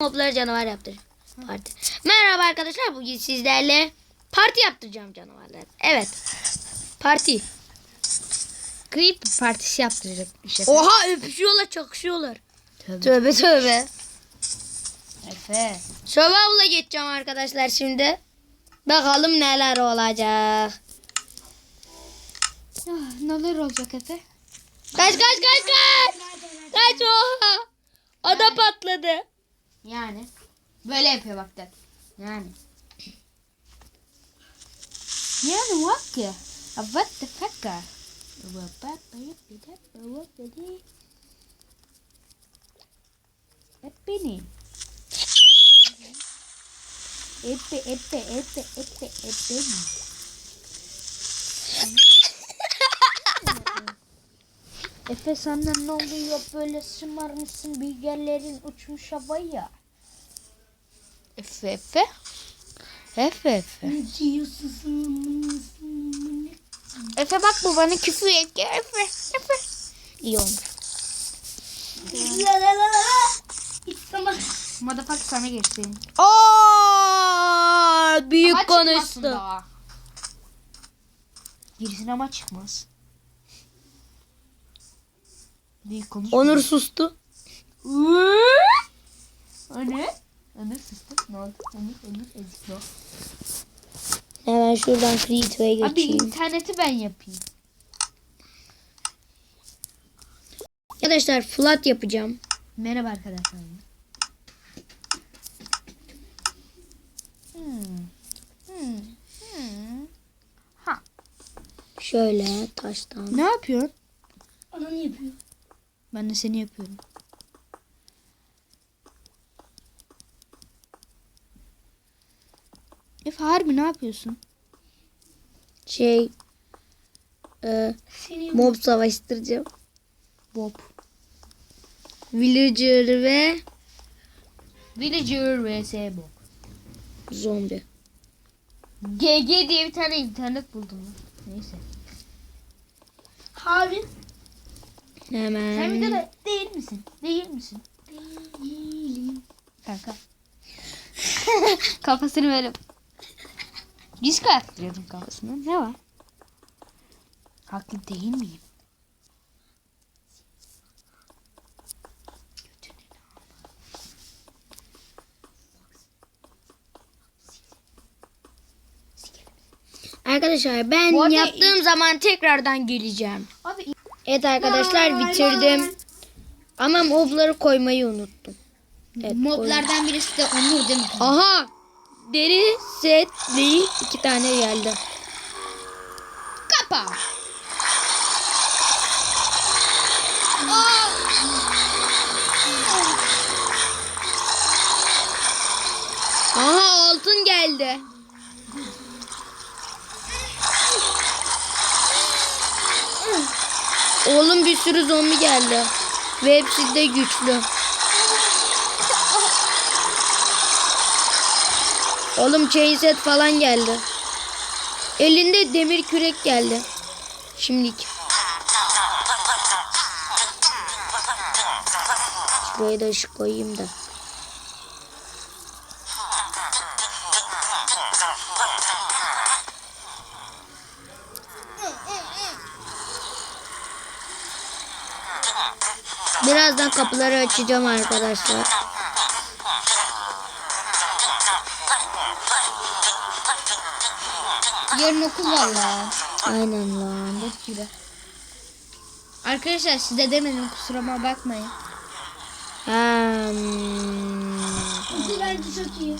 Mobları canavar yaptıracağım. Parti. Merhaba arkadaşlar. Bugün sizlerle parti yaptıracağım canavarlar. Evet. Parti. Creep partisi yaptıracak işte. Oha öpüşüyorlar çakışıyorlar. Tövbe. Tövbe tövbe. Efe. Survival'a geçeceğim arkadaşlar şimdi. Bakalım neler olacak. Ah, neler olacak Efe? Kaç kaç kaç kaç. Kaç oha. Ada patladı. Yani. Böyle yapıyor bak da. Yani. Yani what? Ah, What the fuck? ah? Hepini. Epe epe epe epe epe. Efe senden ne oluyor böyle şımarmışsın bilgilerin uçmuş havaya. Efe Efe. Efe Efe. Efe bak bu bana küfür etti. Efe Efe. İyi olmuş. Motherfucker sana geçsin. Aa, büyük konuştu. Girsin ama çıkmaz. Büyük konuş. Onur sustu. Anne. Anne sustu. Ne oldu? Onur, Onur, oldu? Hemen şuradan Creato'ya Abi geçeyim. interneti ben yapayım. Arkadaşlar flat yapacağım. Merhaba arkadaşlar. Hmm. Hmm. Hmm. Ha. Şöyle taştan. Ne yapıyorsun? Ananı yapıyor. Ben de seni yapıyorum. Efe harbi ne yapıyorsun? Şey e, Seni mob savaştıracağım. Bob. Villager ve Villager vs Bob. zombi. GG diye bir tane internet buldum. Neyse. Harbi Hemen. Sen videoda değil misin? Değil misin? değilim. Kanka. Kafasını böyle. Disko attırıyordum kafasına. Ne var? Haklı değil miyim? Arkadaşlar ben yaptığım zaman tekrardan geleceğim. Abi Evet arkadaşlar bitirdim. Ama mobları koymayı unuttum. Evet, moblardan birisi de Onur değil mi? Aha! Deri setli iki tane geldi. Kapa. Aha altın geldi. Oğlum bir sürü zombi geldi. Ve hepsi de güçlü. Oğlum chain set falan geldi. Elinde demir kürek geldi. Şimdilik. Şuraya da ışık koyayım da. Birazdan kapıları açacağım arkadaşlar. Yarın okul var lan. Aynen lan. Bok gibi. Arkadaşlar size demedim kusuruma bakmayın. Hmm. Bu bence çok iyi.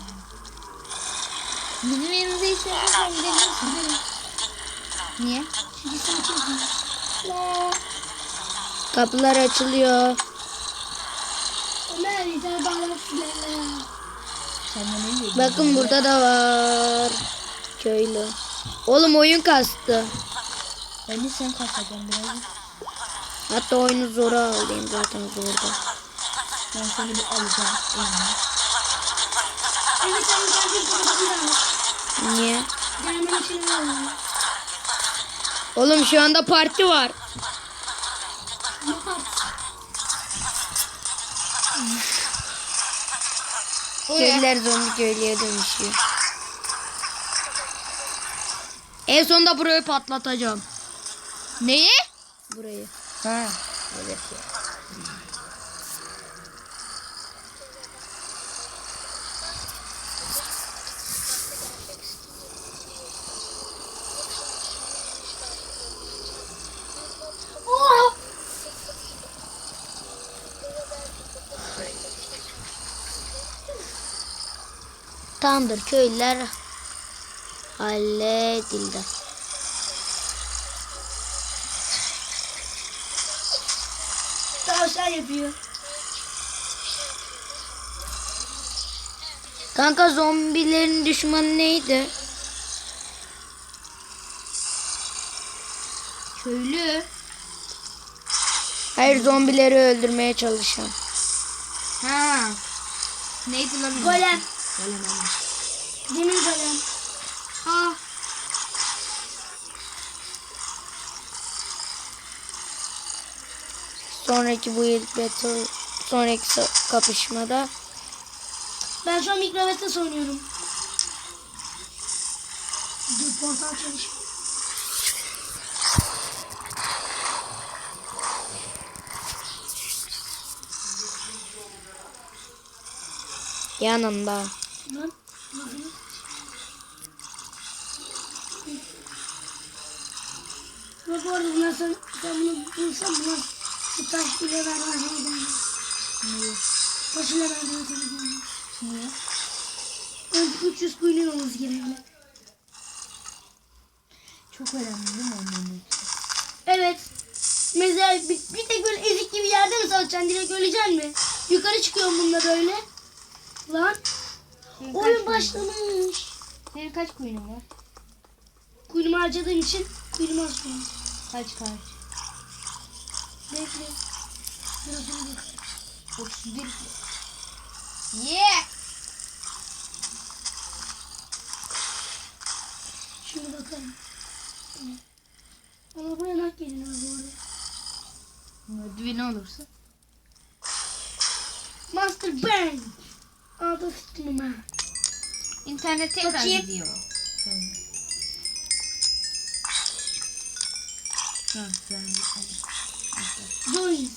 Bizim yanımıza istiyorsan gidebilirsin. Niye? Çünkü sen çok iyi. Kapılar açılıyor. Ömer yeter? Bakın burada da var. Köylü. Oğlum oyun kastı. Ben de sen kaçacaksın biraz. Hatta oyunu zora alayım zaten zorda. Ben seni bir alacağım. Evet sen Niye? Oğlum şu anda parti var. Part? Köylüler zombi köylüye dönüşüyor. En sonunda burayı patlatacağım. Neyi? Burayı. Ha. Evet. Oh! Tamamdır köylüler halledildi. Tavşan yapıyor. Kanka zombilerin düşmanı neydi? Köylü. Hayır zombileri öldürmeye çalışan. Ha. Neydi lan? Golem. Golem aynen. Demir golem. Ah. Sonraki bu ilk battle, sonraki kapışmada Ben şu an mikrometre oynuyorum. Dur portal çalışıyor. yanında. Lan. bakın. Bak orada bunlar sen, sen bunu bulsan buna bir taş bile vermez neyden. Taş bile vermez neyden. Niye? Önce 300 coin'in olması gerekli. Çok önemli değil mi onun? Evet. Mesela bir, bir tek böyle ezik gibi yerde mi satacaksın? Direkt öleceksin mi? Yukarı çıkıyorum bununla böyle. Lan. Senin Oyun kaç başlamış. Senin kaç kuyunun var? Kuyumu harcadığım için kuyumu harcıyorum. Kaç kaç? Bekle. Biraz önce. 31. Yeah. Şimdi bakalım. Ama buraya nak geliyor bu arada. Ödüğü ne olursa. Master Bang. Adı fıstığım ben. İnternet tekrar Bakayım. gidiyor. Hadi. Join.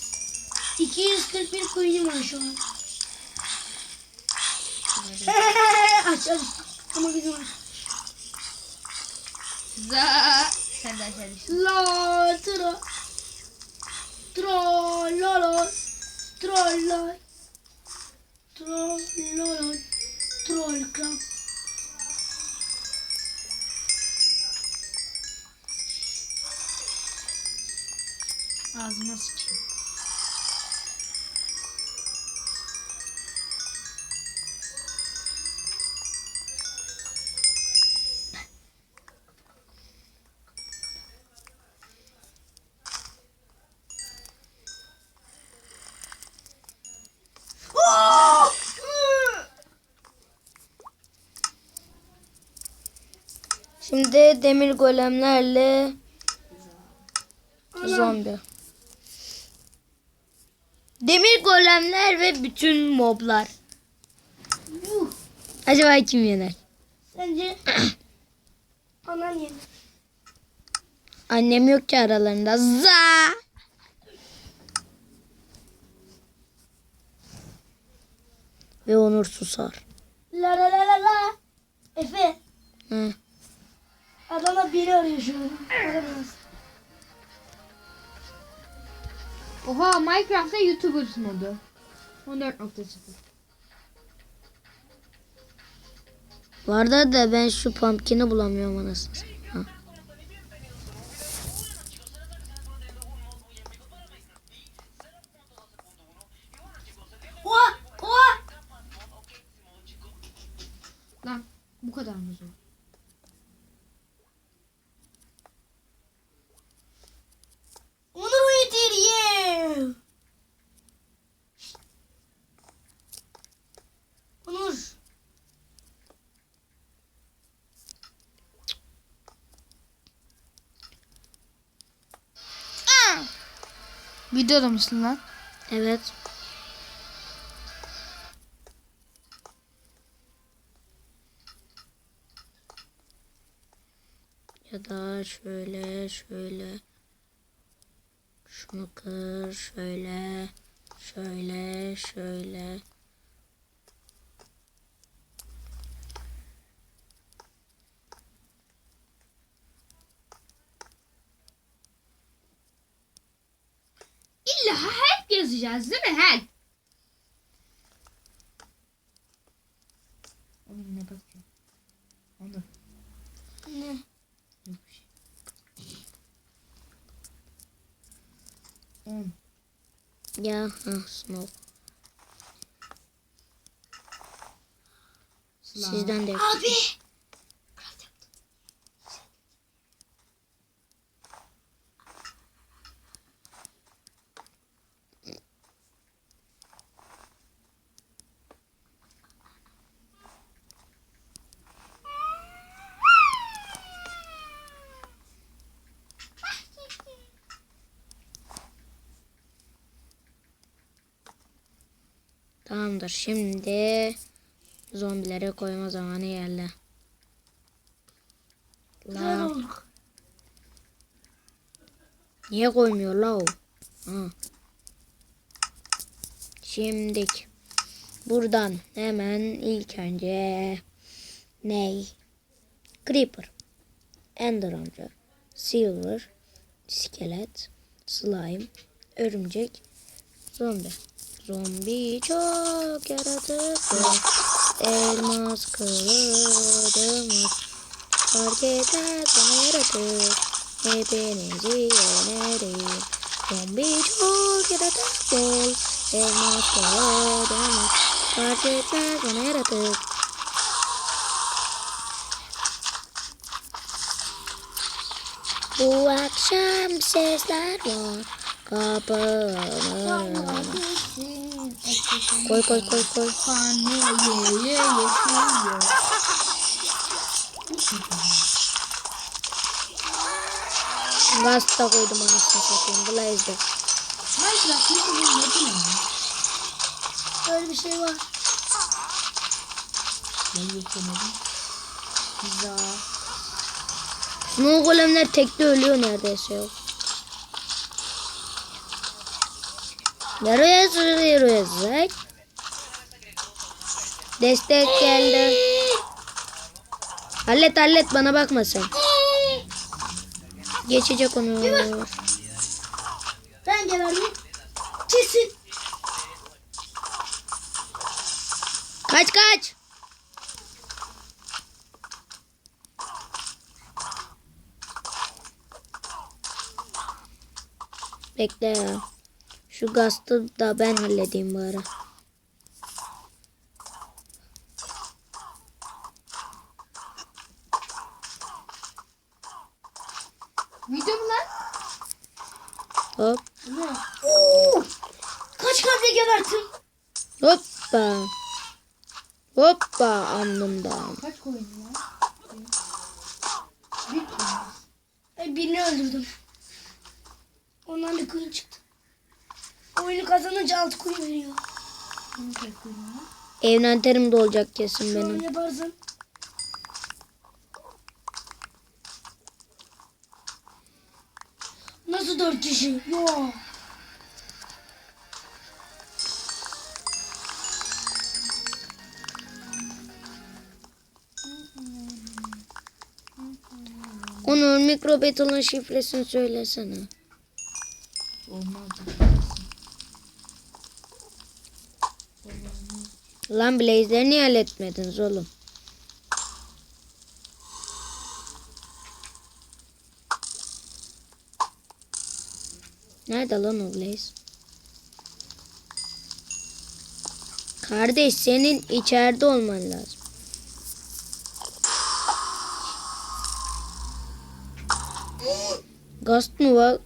241 coin'im var şu an. aç aç. Ama bizim aç. Za. Sen de aşağı düştün. La. Tro. Tro lo. Tro lo lo. Troll craft. Ağzıma sıçayım. Şimdi demir golemlerle Anam. zombi. Demir golemler ve bütün moblar. Yuh. Acaba kim yener? Sence anan yener. Annem yok ki aralarında. Za. Ve Onur susar. La la la la la. Efe. Hı. Adana biri arıyor şu an. Aramaz. Oha Minecraft'ta YouTubers modu. 14.0 Vardı da ben şu pumpkin'i bulamıyorum anasını. Videoda mısın lan? Evet. Ya da şöyle şöyle. Şunu kır şöyle şöyle şöyle. Yazacağız değil mi? Help. Oğlum ne bakıyor? Onu. Ne? Yok bir şey. On. Ya ha snow. Sizden de. Abi. Tamamdır. Şimdi zombilere koyma zamanı geldi. La, niye koymuyor la o? Ha. Şimdik. Buradan hemen ilk önce ney? Creeper. Ender amca. Silver. iskelet, Slime. Örümcek. Zombi. Zombi çok yaratıklı. Elmas kılıcımız. Fark etmez bana yaratık. Hepinizi yenerim. Zombi çok yaratıklı. Elmas kılıcımız. Fark etmez bana yaratık. Bu akşam sesler var. Kapılarına. Koy koy koy koy. Kanı ye ye yaşıyor. Da koydum anasını satayım. Blaze'de. Minecraft ne kadar ne bileyim. Böyle bir şey var. Ben yetemedim. Pizza. Snow golemler tekte ölüyor neredeyse yok. Nereye sürüyoruz? Destek geldi. Hallet hallet bana bakma sen. Geçecek onu. Ben geberdim. Kesin. Kaç kaç. Bekle ya. Şu gastı da ben halledeyim bari. Video mu lan? Hop Ne? Oo! Kaç kalple gebertim? hoppa. Hoppa alnımdan. Kaç koydun lan? Bir. Ay, birini öldürdüm. Ondan bir kuyun çıktı. Oyunu kazanınca altı kuyun veriyor. Evlenterim de olacak kesin Şu an benim. yaparsın. Nasıl dört kişi? Yo. Onur mikro battle'ın şifresini söylesene. Lan Blaze'leri niye halletmediniz oğlum? Nerede lan o Blaze? Kardeş senin içeride olman lazım. Gast mı var?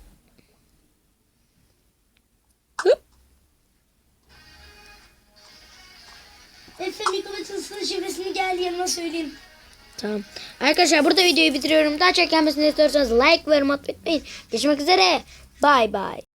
Tamam. Arkadaşlar burada videoyu bitiriyorum. Daha çok gelmesini istiyorsanız like ve yorum atmayı unutmayın. Görüşmek üzere. Bye bye.